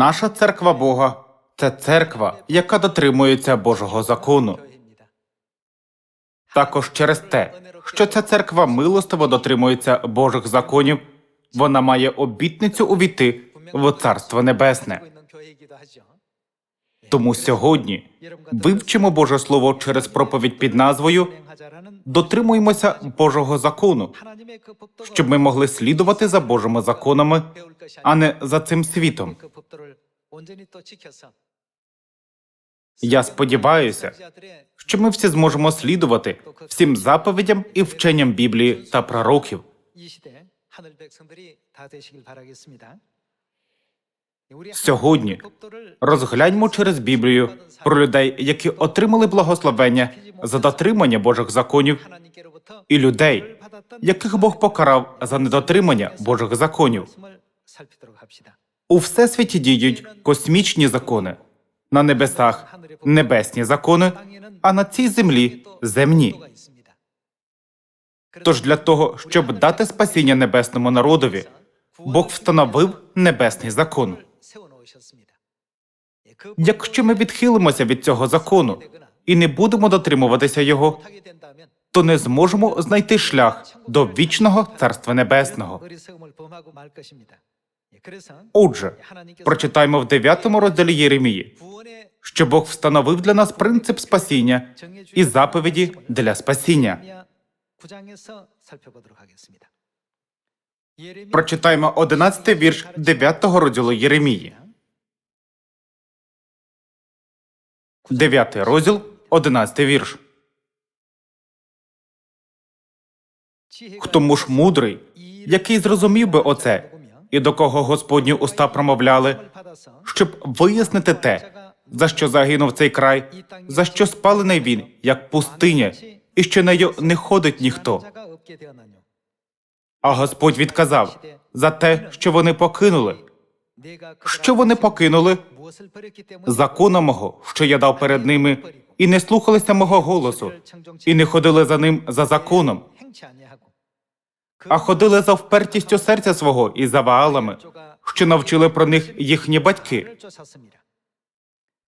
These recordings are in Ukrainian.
Наша церква Бога це церква, яка дотримується Божого закону. Також через те, що ця церква милостиво дотримується Божих законів, вона має обітницю увійти в Царство Небесне. Тому сьогодні вивчимо Боже Слово через проповідь під назвою Дотримуємося Божого закону, щоб ми могли слідувати за Божими законами, а не за цим світом. Я сподіваюся, що ми всі зможемо слідувати всім заповідям і вченням Біблії та пророків. Сьогодні розгляньмо через Біблію про людей, які отримали благословення за дотримання Божих законів, і людей, яких Бог покарав за недотримання Божих законів. У всесвіті діють космічні закони, на небесах небесні закони, а на цій землі земні. Тож для того, щоб дати спасіння небесному народові, Бог встановив небесний закон. Якщо ми відхилимося від цього закону і не будемо дотримуватися його, то не зможемо знайти шлях до вічного царства небесного. Отже, прочитаємо в 9 розділі Єремії, що Бог встановив для нас принцип спасіння і заповіді для спасіння. Прочитаємо 11 вірш 9 розділу Єремії. 9 розділ, 11 вірш. Хто ж мудрий, який зрозумів би оце, і до кого Господні уста промовляли, щоб вияснити те, за що загинув цей край, за що спалений він, як пустиня, і що нею не ходить ніхто. А Господь відказав за те, що вони покинули. Що вони покинули? Закона мого, що я дав перед ними, і не слухалися мого голосу, і не ходили за ним за законом, а ходили за впертістю серця свого і за ваалами, що навчили про них їхні батьки.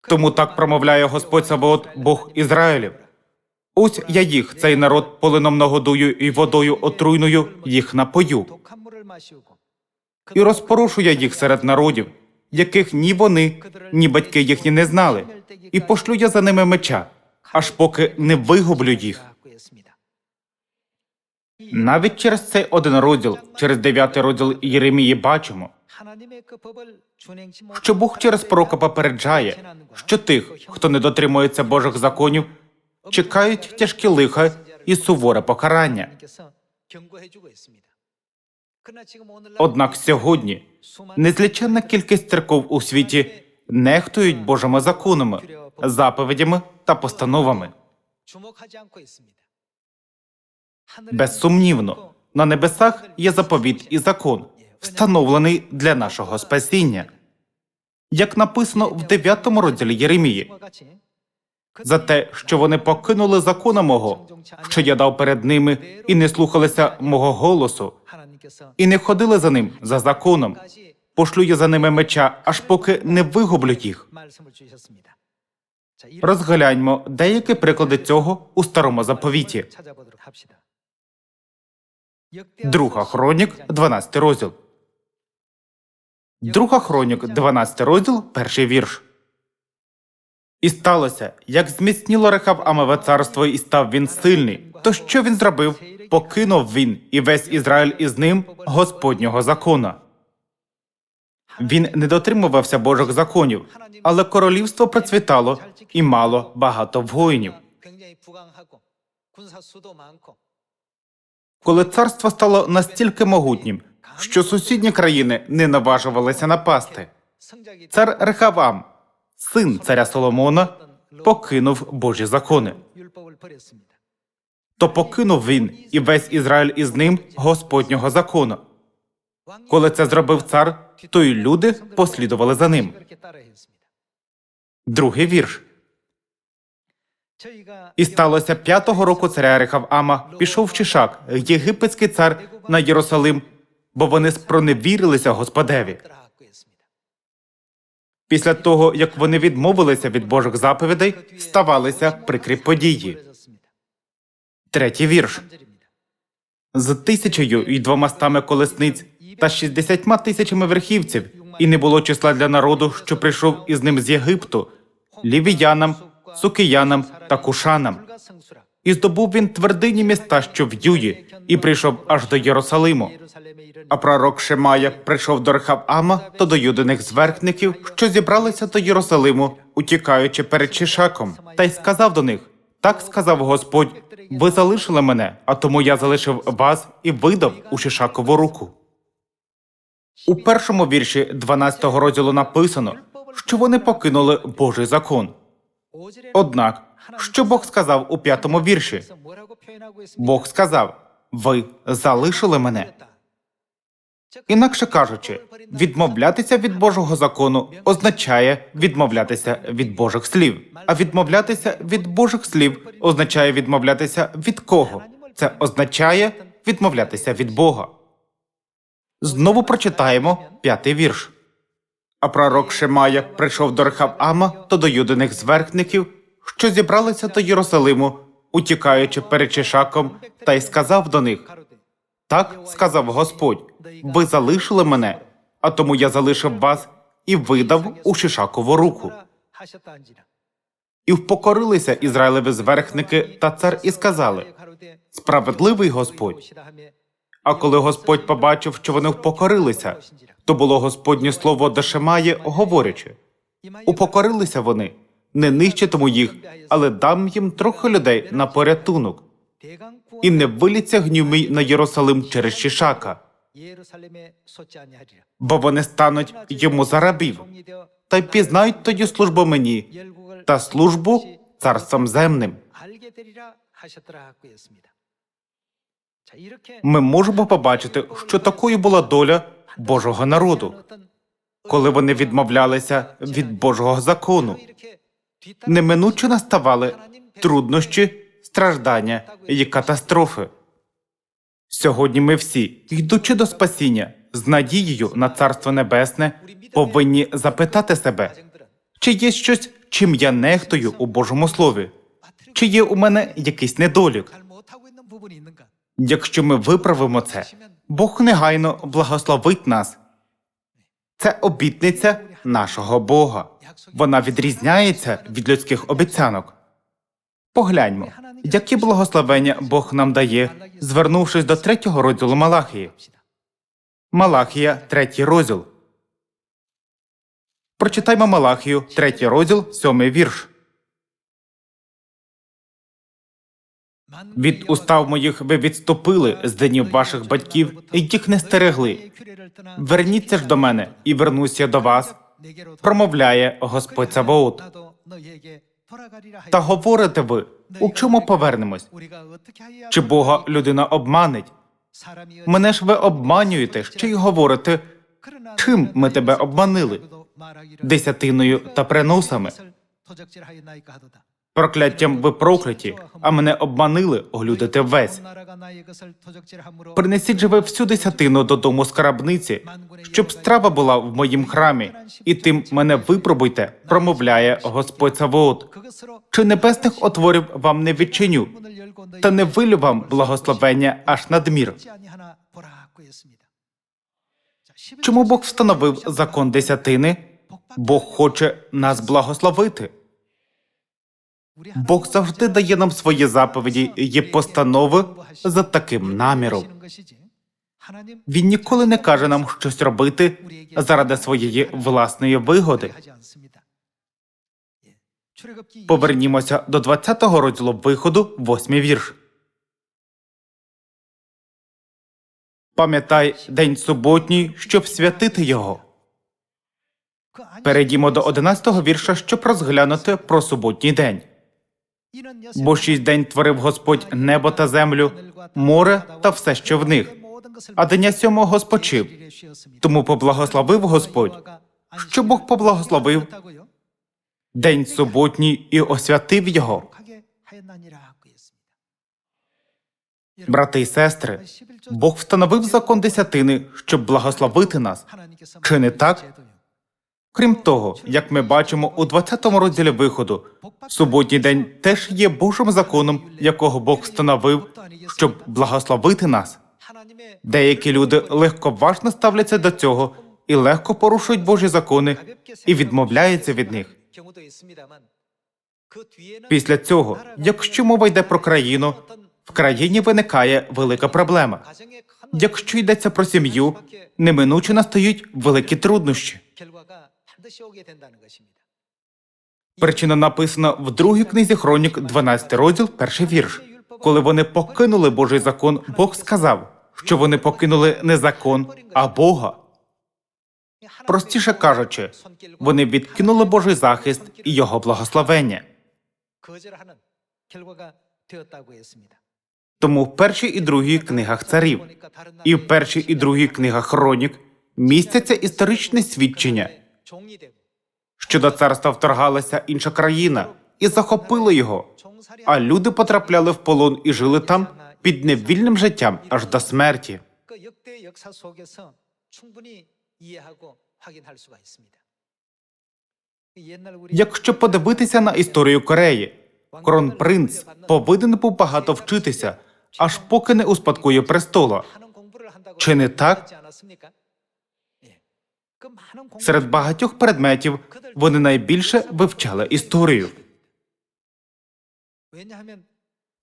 Тому так промовляє Господь Саваот, Бог Ізраїлів. Ось я їх, цей народ, полином нагодую і водою отруйною їх напою. І розпорушу я їх серед народів, яких ні вони, ні батьки їхні не знали, і пошлю я за ними меча, аж поки не вигублю їх. Навіть через цей один розділ, через дев'ятий розділ Єремії, бачимо, що Бог через пророка попереджає, що тих, хто не дотримується Божих законів, чекають тяжкі лиха і суворе покарання. Однак сьогодні незліченна кількість церков у світі нехтують Божими законами, заповідями та постановами. Безсумнівно, на небесах є заповіт і закон, встановлений для нашого спасіння. Як написано в 9 розділі Єремії, за те, що вони покинули закона мого, що я дав перед ними, і не слухалися мого голосу, і не ходили за ним за законом. Пошлю я за ними меча, аж поки не вигублю їх. Розгляньмо деякі приклади цього у старому заповіті. Друга хронік, 12 розділ. Друга хронік, 12 розділ, перший вірш. І сталося, як зміцніло Рехав Амове царство, і став він сильний. То що він зробив? Покинув він і весь Ізраїль із ним Господнього закона. Він не дотримувався Божих законів, але королівство процвітало і мало багато воїнів. Коли царство стало настільки могутнім, що сусідні країни не наважувалися напасти, цар Рехавам, син царя Соломона, покинув Божі закони. То покинув він і весь Ізраїль із ним Господнього закону. Коли це зробив цар, то й люди послідували за ним. Другий вірш. І сталося п'ятого року царя Рехавама пішов Чишак, єгипетський цар на Єрусалим, бо вони спроневірилися Господеві. Після того, як вони відмовилися від Божих заповідей, ставалися прикрі події. Третій вірш. З тисячею і двомастами колесниць та шістдесятьма тисячами верхівців, і не було числа для народу, що прийшов із ним з Єгипту, лівіянам, сукиянам та кушанам. І здобув він твердині міста, що в Юї, і прийшов аж до Єрусалиму. А пророк Шемая прийшов до Рехавама та до юдиних зверхників, що зібралися до Єрусалиму, утікаючи перед Чишаком, та й сказав до них: Так сказав Господь: ви залишили мене, а тому я залишив вас і видав у Шишакову руку. У першому вірші 12 розділу написано, що вони покинули Божий закон. Однак, що Бог сказав у п'ятому вірші? Бог сказав: Ви залишили мене. Інакше кажучи, відмовлятися від Божого закону означає відмовлятися від Божих слів. А відмовлятися від Божих слів означає відмовлятися від кого? Це означає відмовлятися від Бога. Знову прочитаємо п'ятий вірш. А пророк Шемая прийшов до Рехавама та до юдиних зверхників, що зібралися до Єрусалиму, утікаючи перед Чишаком, та й сказав до них: Так сказав Господь, ви залишили мене, а тому я залишив вас і видав у Шишакову руку. І впокорилися Ізраїлеві зверхники та цар і сказали: Справедливий Господь. А коли Господь побачив, що вони впокорилися, то було Господнє слово до говорячи: упокорилися вони, не нищитиму їх, але дам їм трохи людей на порятунок, і не виліться гнів на Єрусалим через Шишака, бо вони стануть йому за рабів, та й пізнають тоді службу мені та службу царством земним. Ми можемо побачити, що такою була доля Божого народу, коли вони відмовлялися від Божого закону. Неминуче наставали труднощі, страждання і катастрофи. Сьогодні ми всі, йдучи до спасіння з надією на Царство Небесне, повинні запитати себе, чи є щось, чим я нехтую у Божому Слові, чи є у мене якийсь недолік. Якщо ми виправимо це, Бог негайно благословить нас. Це обітниця нашого Бога. Вона відрізняється від людських обіцянок. Погляньмо, які благословення Бог нам дає, звернувшись до третього розділу Малахії. Малахія, третій розділ. Прочитаймо Малахію, третій розділ, сьомий вірш. Від устав моїх ви відступили з днів ваших батьків і їх не стерегли. Верніться ж до мене, і вернуся до вас, промовляє Господь Саваот. Та говорите ви, у чому повернемось? Чи Бога людина обманить? Мене ж ви обманюєте, ще й говорите, чим ми тебе обманили? Десятиною та приносами. Прокляттям ви прокляті, а мене обманили оглюдите весь. Принесіть же ви всю десятину додому скарбниці, щоб страва була в моїм храмі, і тим мене випробуйте, промовляє Господь Савоот. Чи небесних отворів вам не відчиню, та не вилю вам благословення аж надмір. Чому Бог встановив закон десятини? Бог хоче нас благословити. Бог завжди дає нам свої заповіді і постанови за таким наміром. Він ніколи не каже нам щось робити заради своєї власної вигоди. Повернімося до 20-го розділу виходу, восьмий вірш. Пам'ятай день суботній, щоб святити його. Перейдімо до 11-го вірша, щоб розглянути про суботній день. Бо шість день творив Господь небо та землю, море та все, що в них, а дня сьомого спочив. Тому поблагословив Господь, що Бог поблагословив день суботній і освятив його. Брати і сестри, Бог встановив закон десятини, щоб благословити нас. Чи не так? Крім того, як ми бачимо у 20-му розділі виходу, суботній день теж є Божим законом, якого Бог встановив, щоб благословити нас. Деякі люди легковажно ставляться до цього і легко порушують Божі закони і відмовляються від них. Після цього, якщо мова йде про країну, в країні виникає велика проблема. Якщо йдеться про сім'ю, неминуче настають великі труднощі. Причина написана в другій книзі Хронік, 12 розділ, перший вірш. Коли вони покинули Божий закон, Бог сказав, що вони покинули не закон, а Бога. Простіше кажучи, вони відкинули Божий захист і його благословення. Тому в першій і другій книгах царів і в першій і другій книгах Хронік містяться історичні свідчення, що до царства вторгалася інша країна і захопила його. А люди потрапляли в полон і жили там під невільним життям аж до смерті. Якщо подивитися на історію Кореї, кронпринц повинен був багато вчитися, аж поки не успадкує престола. Чи не так? Серед багатьох предметів вони найбільше вивчали історію.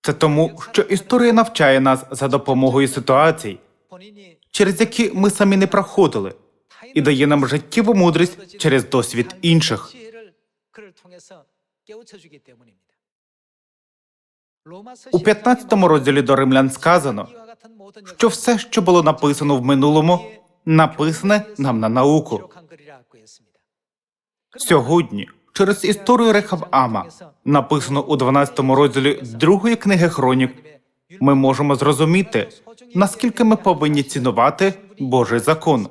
Це тому, що історія навчає нас за допомогою ситуацій, через які ми самі не проходили, і дає нам життєву мудрість через досвід інших. У 15 розділі до римлян сказано, що все, що було написано в минулому написане нам на науку. Сьогодні, через історію Рехабама, написану у 12 розділі другої книги Хронік, ми можемо зрозуміти, наскільки ми повинні цінувати Божий закон.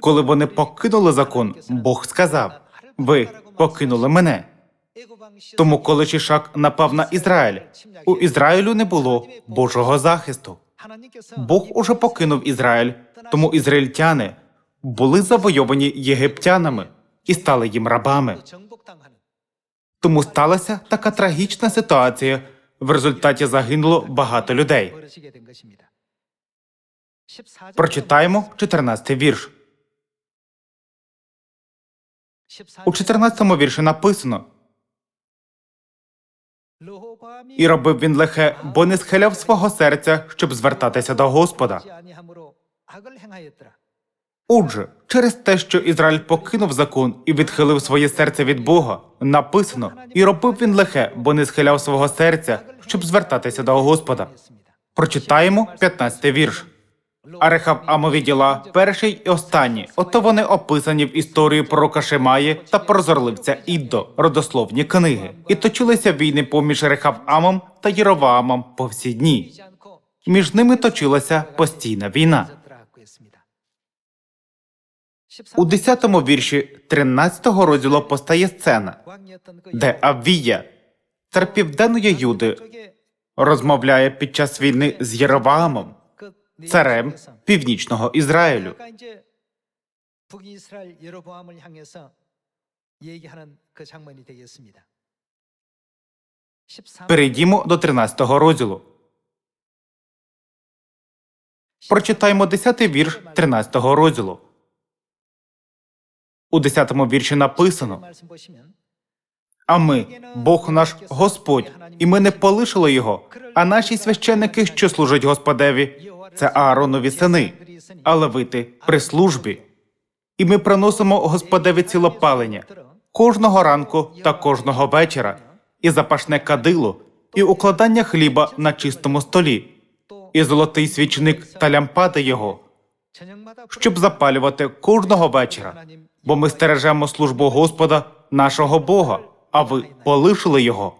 Коли вони покинули закон, Бог сказав: Ви покинули мене. Тому, коли Шишак напав на Ізраїль, у Ізраїлю не було Божого захисту. Бог уже покинув Ізраїль, тому ізраїльтяни були завойовані єгиптянами і стали їм рабами. Тому сталася така трагічна ситуація. В результаті загинуло багато людей. Прочитаємо 14 вірш. У 14 вірші написано: і робив він лихе, бо не схиляв свого серця, щоб звертатися до Господа. Отже, через те, що Ізраїль покинув закон і відхилив своє серце від Бога, написано, і робив він лихе, бо не схиляв свого серця, щоб звертатися до Господа. Прочитаємо 15 вірш. А Рехавамові діла перший і останні. Ото вони описані в історії пророка Шемаї та прозорливця Іддо, родословні книги, і точилися війни поміж Рехавамом та Єроваамом по всі дні. Між ними точилася постійна війна. У 10-му вірші 13-го розділу постає сцена, де Аввія, цар південної Юди, розмовляє під час війни з Єроваамом, царем північного Ізраїлю. Перейдімо до 13-го розділу. Прочитаємо 10-й вірш 13-го розділу. У 10-му вірші написано а ми, Бог наш Господь, і ми не полишили його, а наші священники, що служать Господеві, це Ааронові сини, а левити при службі. І ми приносимо Господеві цілопалення кожного ранку та кожного вечора, і запашне кадило, і укладання хліба на чистому столі, і золотий свічник та лямпади його, щоб запалювати кожного вечора, бо ми стережемо службу Господа, нашого Бога, а ви полишили його.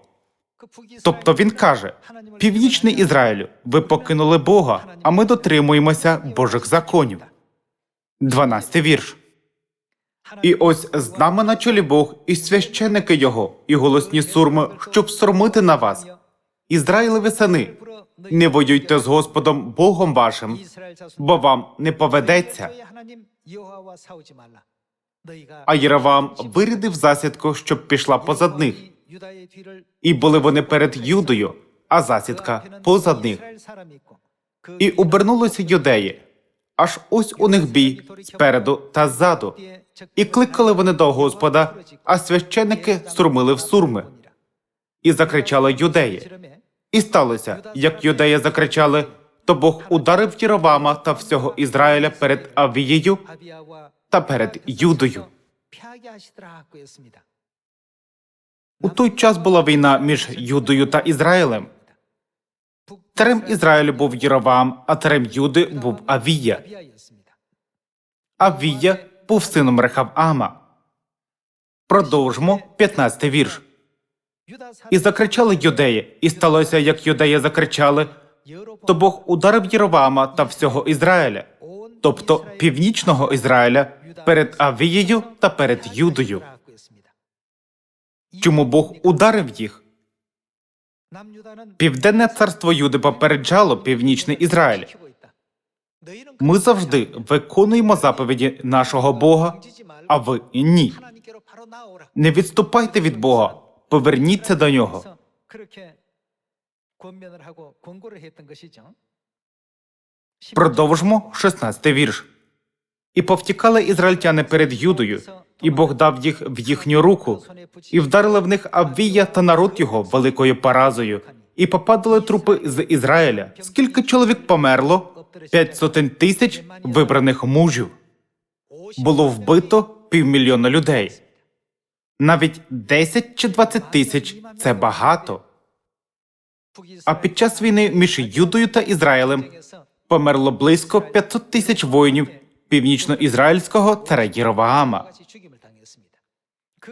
Тобто, тобто він каже: Північний Ізраїлю, ви покинули Бога, а ми дотримуємося Божих законів. 12 вірш. І ось з нами на чолі Бог, і священики його, і голосні сурми, щоб сормити на вас. Ізраїлеві сини, не воюйте з Господом Богом вашим, бо вам не поведеться. А Єровам вирядив засідку, щоб пішла позад них і були вони перед Юдою, а засідка позад них. І обернулися юдеї. Аж ось у них бій спереду та ззаду. І кликали вони до Господа, а священники струмили в сурми. І закричали юдеї. І сталося, як юдеї закричали, то Бог ударив Єровама та всього Ізраїля перед Авією та перед Юдою. У той час була війна між Юдою та Ізраїлем. Царем Ізраїлю був Єровам, а царем Юди був Авія. Авія був сином Рехавама. Продовжмо 15 вірш. І закричали юдеї, і сталося, як юдеї закричали, то Бог ударив Єровама та всього Ізраїля, тобто північного Ізраїля, перед Авією та перед Юдою. Чому Бог ударив їх? Південне царство Юди попереджало північний Ізраїль. Ми завжди виконуємо заповіді нашого Бога, а ви ні. Не відступайте від Бога, поверніться до нього. Продовжмо 16 вірш. І повтікали ізраїльтяни перед Юдою, і Бог дав їх в їхню руку, і вдарили в них Аввія та народ його великою поразою, і попадали трупи з Ізраїля. Скільки чоловік померло? П'ять сотень тисяч вибраних мужів. Було вбито півмільйона людей. Навіть 10 чи 20 тисяч це багато. А під час війни між Юдою та Ізраїлем померло близько 500 тисяч воїнів північно-ізраїльського царя Єроваама.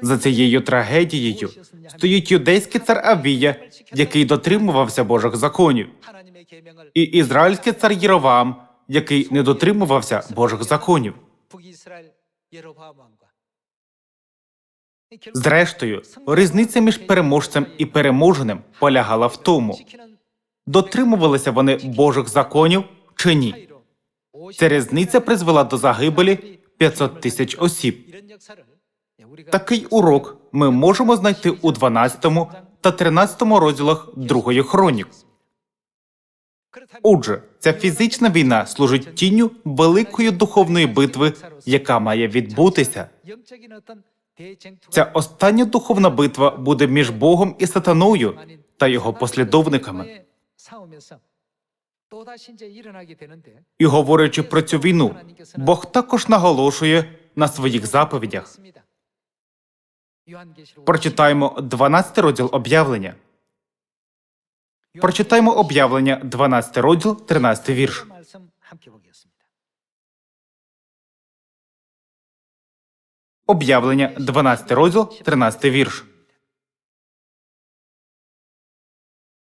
За цією трагедією стоїть юдейський цар Авія, який дотримувався Божих законів, і ізраїльський цар Єроваам, який не дотримувався Божих законів. Зрештою, різниця між переможцем і переможеним полягала в тому, дотримувалися вони Божих законів чи ні. Ця різниця призвела до загибелі 500 тисяч осіб. Такий урок ми можемо знайти у 12 та 13 розділах другої хронік. Отже, ця фізична війна служить тінню великої духовної битви, яка має відбутися. Ця остання духовна битва буде між Богом і сатаною та його послідовниками. І говорячи про цю війну, Бог також наголошує на своїх заповідях. Прочитаємо 12 розділ об'явлення. Прочитаємо об'явлення 12 розділ, 13 вірш. Об'явлення 12 розділ, 13 вірш.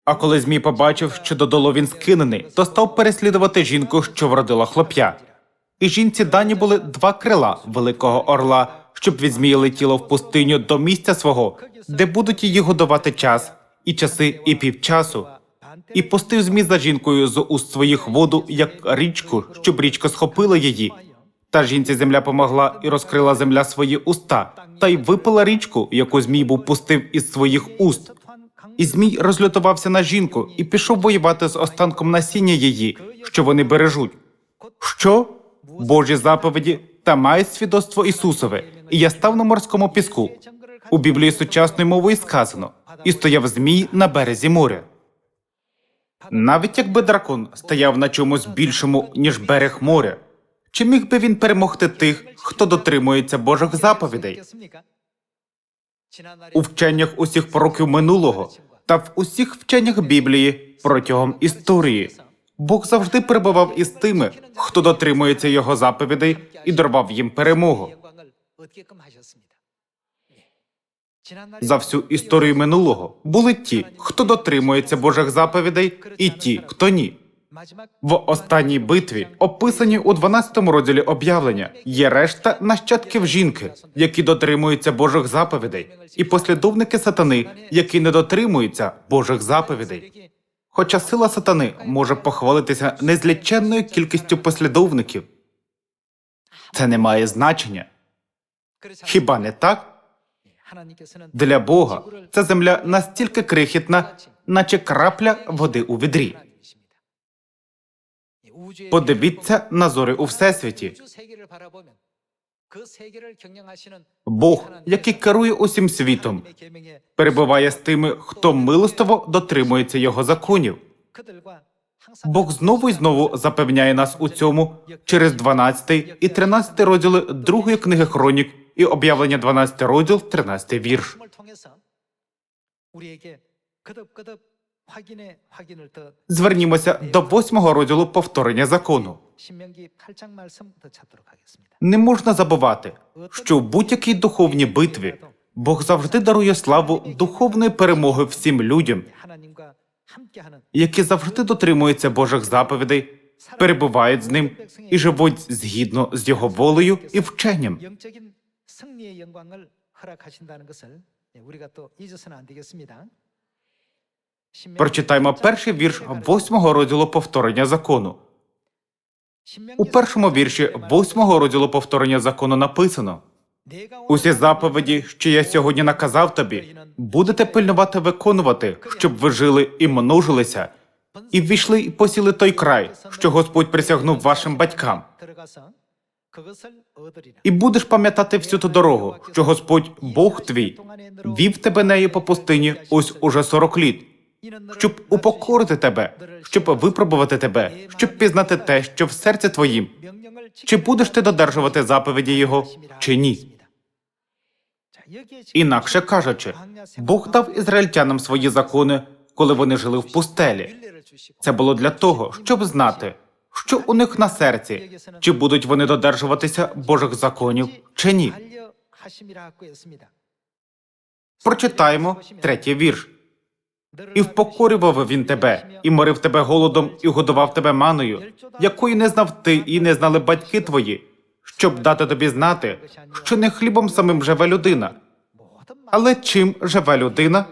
А коли Змій побачив, що додолу він скинений, то став переслідувати жінку, що вродила хлоп'я. І жінці дані були два крила великого орла, щоб від змії летіло в пустиню до місця свого, де будуть її годувати час, і часи, і півчасу. І пустив змій за жінкою з уст своїх воду, як річку, щоб річка схопила її. Та жінці земля помогла і розкрила земля свої уста, та й випила річку, яку змій був пустив із своїх уст. І змій розлютувався на жінку і пішов воювати з останком насіння її, що вони бережуть. Що? Божі заповіді та мають свідоцтво Ісусове, і я став на морському піску. У Біблії сучасною мовою сказано і стояв змій на березі моря. Навіть якби дракон стояв на чомусь більшому, ніж берег моря, чи міг би він перемогти тих, хто дотримується Божих заповідей? У вченнях усіх пророків минулого та в усіх вченнях Біблії протягом історії Бог завжди перебував із тими, хто дотримується його заповідей і дарував їм перемогу. За всю історію минулого були ті, хто дотримується Божих заповідей, і ті, хто ні в останній битві, описані у 12-му розділі об'явлення, є решта нащадків жінки, які дотримуються Божих заповідей, і послідовники сатани, які не дотримуються Божих заповідей. Хоча сила сатани може похвалитися незліченною кількістю послідовників, це не має значення. Хіба не так? Для Бога ця земля настільки крихітна, наче крапля води у відрі. Подивіться на зори у всесвіті. Бог, який керує усім світом, перебуває з тими, хто милостиво дотримується його законів. Бог знову і знову запевняє нас у цьому через 12 і 13 розділи другої книги Хронік і об'явлення 12 розділ, 13 вірш. Звернімося до восьмого розділу повторення закону. Не можна забувати, що в будь-якій духовній битві Бог завжди дарує славу духовної перемоги всім людям, які завжди дотримуються Божих заповідей, перебувають з ним і живуть згідно з його волею і вченням. Прочитаймо перший вірш восьмого розділу повторення закону. У першому вірші восьмого розділу повторення закону написано: Усі заповіді, що я сьогодні наказав тобі, будете пильнувати виконувати, щоб ви жили і множилися, і ввійшли і посіли той край, що Господь присягнув вашим батькам. І будеш пам'ятати всю ту дорогу, що Господь, Бог твій, вів тебе нею по пустині ось уже сорок літ, щоб упокорити тебе, щоб випробувати тебе, щоб пізнати те, що в серці твоїм, чи будеш ти додержувати заповіді Його, чи ні. Інакше кажучи, Бог дав ізраїльтянам свої закони, коли вони жили в пустелі. Це було для того, щоб знати, що у них на серці, чи будуть вони додержуватися Божих законів, чи ні. Прочитаємо третій вірш. І впокорював він тебе, і морив тебе голодом, і годував тебе маною, якої не знав ти і не знали батьки твої, щоб дати тобі знати, що не хлібом самим живе людина, але чим живе людина?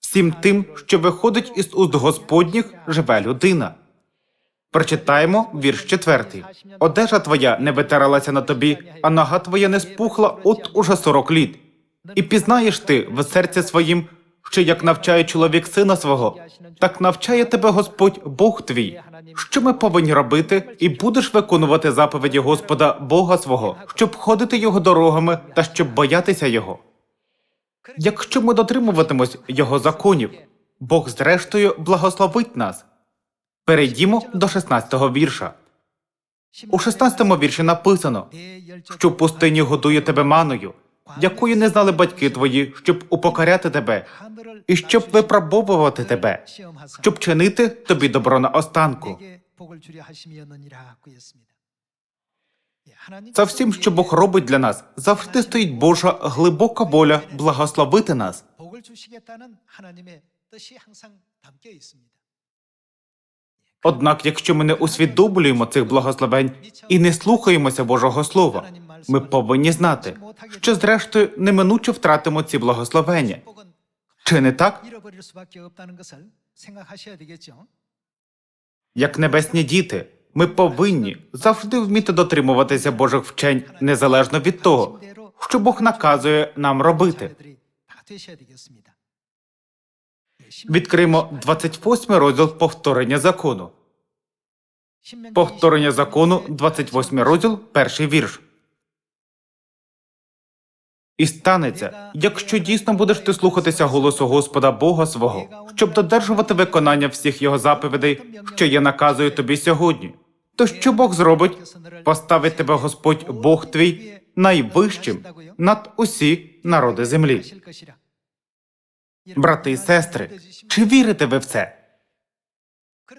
Всім тим, що виходить із уст Господніх, живе людина. Прочитаємо вірш четвертий. Одежа твоя не витиралася на тобі, а нога твоя не спухла от уже сорок літ. І пізнаєш ти в серці своїм, що як навчає чоловік сина свого, так навчає тебе Господь Бог твій. Що ми повинні робити, і будеш виконувати заповіді Господа Бога свого, щоб ходити його дорогами та щоб боятися його. Якщо ми дотримуватимось його законів, Бог зрештою благословить нас. Перейдімо до 16-го вірша. У 16-му вірші написано, що пустині годує тебе маною, якої не знали батьки твої, щоб упокоряти тебе, і щоб випробовувати тебе, щоб чинити тобі добро на останку. За всім, що Бог робить для нас, завжди стоїть Божа глибока воля благословити нас. Однак, якщо ми не усвідомлюємо цих благословень і не слухаємося Божого Слова, ми повинні знати, що зрештою неминуче втратимо ці благословення. Чи не так? Як небесні діти, ми повинні завжди вміти дотримуватися Божих вчень незалежно від того, що Бог наказує нам робити. Відкриємо 28 розділ повторення закону. Повторення закону, 28 розділ, перший вірш. І станеться, якщо дійсно будеш ти слухатися голосу Господа Бога свого, щоб додержувати виконання всіх його заповідей, що я наказую тобі сьогодні. То що Бог зробить? Поставить тебе Господь Бог твій найвищим над усі народи землі брати і сестри, чи вірите ви в це?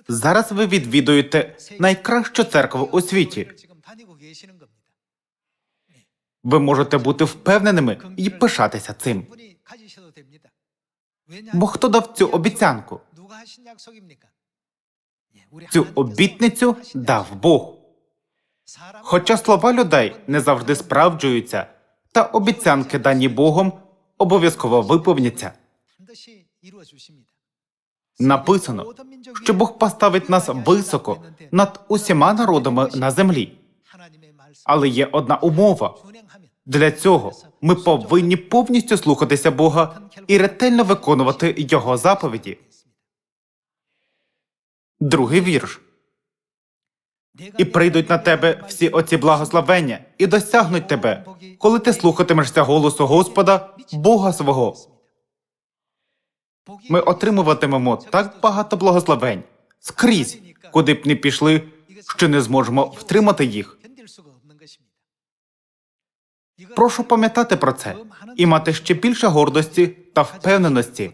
Зараз ви відвідуєте найкращу церкву у світі. Ви можете бути впевненими і пишатися цим. Бо хто дав цю обіцянку? Цю обітницю дав Бог. Хоча слова людей не завжди справджуються, та обіцянки дані Богом обов'язково виповняться. Написано, що Бог поставить нас високо над усіма народами на землі. Але є одна умова. для цього ми повинні повністю слухатися Бога і ретельно виконувати Його заповіді. Другий вірш. і прийдуть на тебе всі оці благословення і досягнуть тебе, коли ти слухатимешся голосу Господа, Бога свого. Ми отримуватимемо так багато благословень скрізь, куди б не пішли, що не зможемо втримати їх. Прошу пам'ятати про це і мати ще більше гордості та впевненості.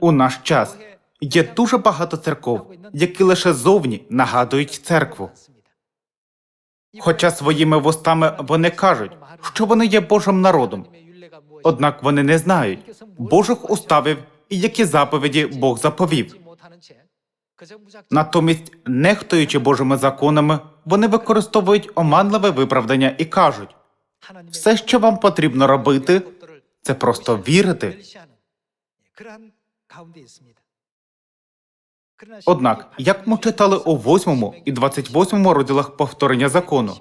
У наш час є дуже багато церков, які лише зовні нагадують церкву. Хоча своїми вустами вони кажуть, що вони є Божим народом, однак вони не знають Божих уставів і які заповіді Бог заповів. Натомість, нехтуючи Божими законами, вони використовують оманливе виправдання і кажуть: все, що вам потрібно робити, це просто вірити. Однак, як ми читали у 8 і 28 розділах повторення закону,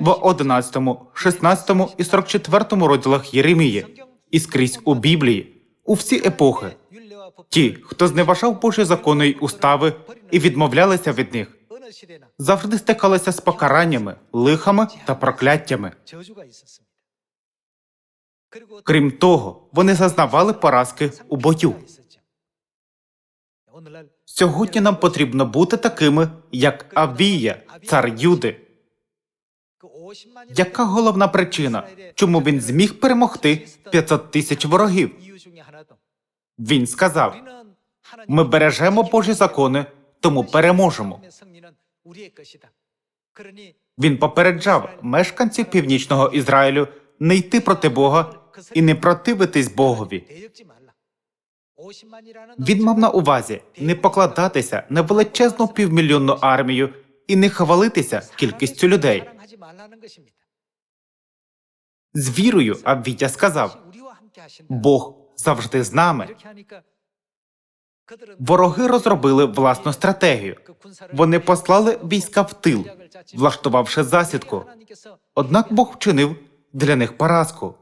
в 11, 16 і 44 розділах Єремії, і скрізь у Біблії, у всі епохи, ті, хто зневажав Божі закони й устави і відмовлялися від них, завжди стикалися з покараннями, лихами та прокляттями. Крім того, вони зазнавали поразки у бою. Сьогодні нам потрібно бути такими, як Авія, цар Юди. Яка головна причина, чому він зміг перемогти 500 тисяч ворогів? Він сказав: ми бережемо Божі закони, тому переможемо. Він попереджав мешканців північного Ізраїлю не йти проти Бога і не противитись Богові. Він мав на увазі не покладатися на величезну півмільйонну армію і не хвалитися кількістю людей. З вірою Аввітя сказав: Бог завжди з нами. Вороги розробили власну стратегію. Вони послали війська в тил, влаштувавши засідку. Однак Бог вчинив для них поразку.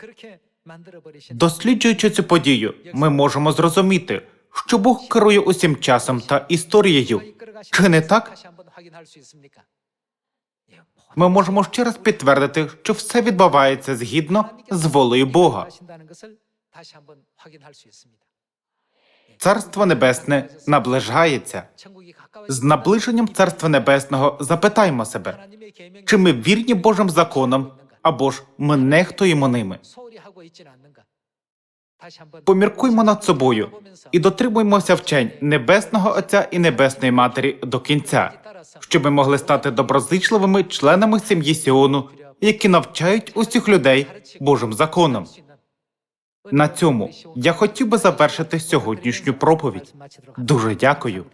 Досліджуючи цю подію, ми можемо зрозуміти, що Бог керує усім часом та історією. Чи не так? Ми можемо ще раз підтвердити, що все відбувається згідно з волею Бога. Царство Небесне наближається. З наближенням Царства Небесного запитаймо себе, чи ми вірні Божим законам, або ж ми нехтуємо ними. Поміркуймо над собою і дотримуймося вчень Небесного Отця і Небесної Матері до кінця, щоб ми могли стати доброзичливими членами сім'ї Сіону, які навчають усіх людей Божим законом. На цьому я хотів би завершити сьогоднішню проповідь. Дуже дякую.